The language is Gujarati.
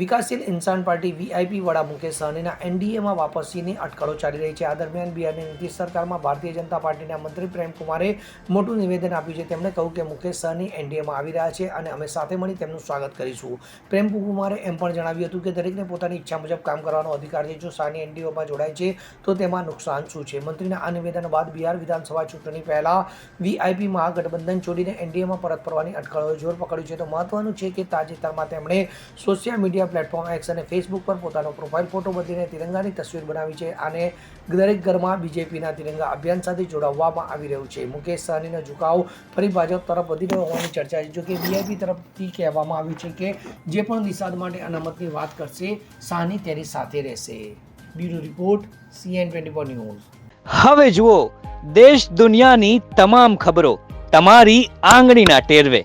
વિકાસશીલ ઇન્સાન પાર્ટી વીઆઈપી વડા મુકેશ સહનીના એનડીએમાં વાપસીની અટકળો ચાલી રહી છે. આ દરમિયાન બિહારની નીતિશ સરકારમાં ભારતીય જનતા પાર્ટીના મંત્રી પ્રેમકુમારે મોટું નિવેદન આપ્યું છે. તેમણે કહ્યું કે મુકેશ સહની એનડીએમાં આવી રહ્યા છે અને અમે સાથે મળી તેમનું સ્વાગત કરીશું. પ્રેમકુમારે એમ પણ જણાવ્યું હતું કે દરેકને પોતાની ઈચ્છા મુજબ કામ કરવાનો અધિકાર છે. જો સાની એનડીઓમાં જોડાય છે, તો તેમાં નુકસાન શું છે? મંત્રીના આ નિવેદન બાદ બિહાર વિધાનસભા ચૂંટણી પહેલાં વીઆઈપી મહાગઠબંધન છોડીને એનડીએમાં પરત ફરવાની અટકળોએ જોર પકડ્યું છે. તો મહત્વનું છે કે તાજેતરમાં તેમણે સોશિયલ મીડિયા પ્લેટફોર્મ એક્સ અને ફેસબુક પર પોતાનો પ્રોફાઇલ ફોટો બદલીને તિરંગાની તસવીર બનાવી છે. અને દરેક ઘરમાં બીજેપીના તિરંગા અભિયાન સાથે જોડાવવામાં આવી રહ્યું છે. મુકેશ સહનીનો ઝુકાવ ફરી ભાજપ તરફ વધી રહ્યો હોવાની ચર્ચા છે. જોકે વીઆઈપી તરફથી કહેવામાં આવ્યું છે કે જે પણ નિષાદ માટે અનામતની વાત કરશે સાની તેની સાથે રહેશે. Bureau report CN twenty four news. હવે જુઓ, દેશ દુનિયાની તમામ ખબરો તમારી આંગળીના ટેરવે.